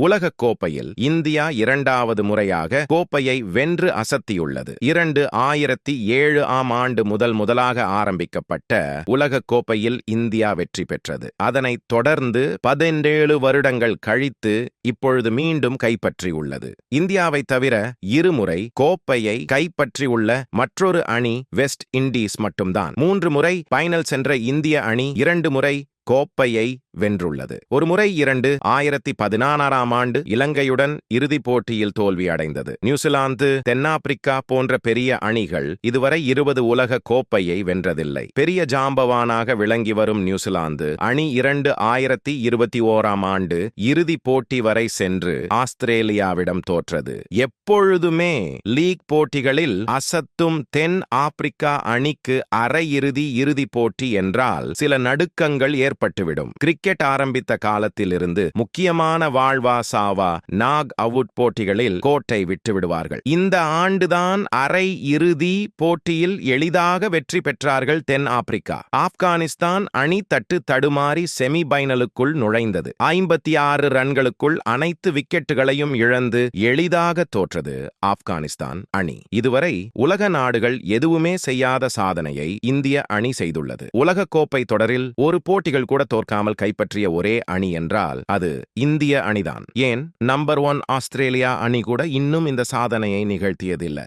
உலகக் கோப்பையில் இந்தியா இரண்டாவது முறையாக கோப்பையை வென்று அசத்தியுள்ளது. இரண்டு ஆயிரத்தி ஏழு ஆம் ஆண்டு முதல் முதலாக ஆரம்பிக்கப்பட்ட உலகக் கோப்பையில் இந்தியா வெற்றி பெற்றது. அதனைத் தொடர்ந்து பதினேழு வருடங்கள் கழித்து இப்பொழுது மீண்டும் கைப்பற்றியுள்ளது. இந்தியாவை தவிர இருமுறை கோப்பையை கைப்பற்றியுள்ள மற்றொரு அணி வெஸ்ட் இண்டீஸ் மட்டும்தான். மூன்று முறை பைனல் சென்ற இந்திய அணி இரண்டு முறை கோப்பையை வென்றுள்ளது. ஒரு முறை இரண்டு ஆயிரத்தி பதினாறாம் ஆண்டு இலங்கையுடன் இறுதிப் போட்டியில் தோல்வி அடைந்தது. நியூசிலாந்து தென்னாப்பிரிக்கா போன்ற பெரிய அணிகள் இதுவரை இருபது உலக கோப்பையை வென்றதில்லை. பெரிய ஜாம்பவானாக விளங்கி வரும் நியூசிலாந்து அணி இரண்டு ஆயிரத்தி இருபத்தி ஓராம் ஆண்டு இறுதிப் போட்டி வரை சென்று ஆஸ்திரேலியாவிடம் தோற்றது. எப்பொழுதுமே லீக் போட்டிகளில் அசத்தும் தென் ஆப்பிரிக்கா அணிக்கு அரையிறுதி இறுதிப் போட்டி என்றால் சில நடுக்கங்கள் ஏற்பட்டுவிடும். கிரிக்கெட் ஆரம்பித்த காலத்திலிருந்து முக்கியமான வாழ்வா சாவா நாக் அவுட் போட்டிகளில் கோட்டை விட்டு விடுவார்கள் இந்த ஆண்டுதான் அரை இறுதி போட்டியில் எளிதாக வெற்றி பெற்றார்கள் தென் ஆப்பிரிக்கா. ஆப்கானிஸ்தான் அணி தட்டு தடுமாறி செமி பைனலுக்குள் நுழைந்தது. ஐம்பத்தி ஆறு ரன்களுக்குள் அனைத்து விக்கெட்டுகளையும் இழந்து எளிதாக தோற்றது ஆப்கானிஸ்தான் அணி. இதுவரை உலக நாடுகள் எதுவுமே செய்யாத சாதனையை இந்திய அணி செய்துள்ளது. உலகக்கோப்பை தொடரில் ஒரு போட்டிகள் போட்டிகள் கூட தோற்காமல் கைப்பற்றிய ஒரே அணி என்றால் அது இந்திய அணிதான். ஏன்? நம்பர் ஒன் ஆஸ்திரேலியா அணி கூட இன்னும் இந்த சாதனையை நிகழ்த்தியதில்லை.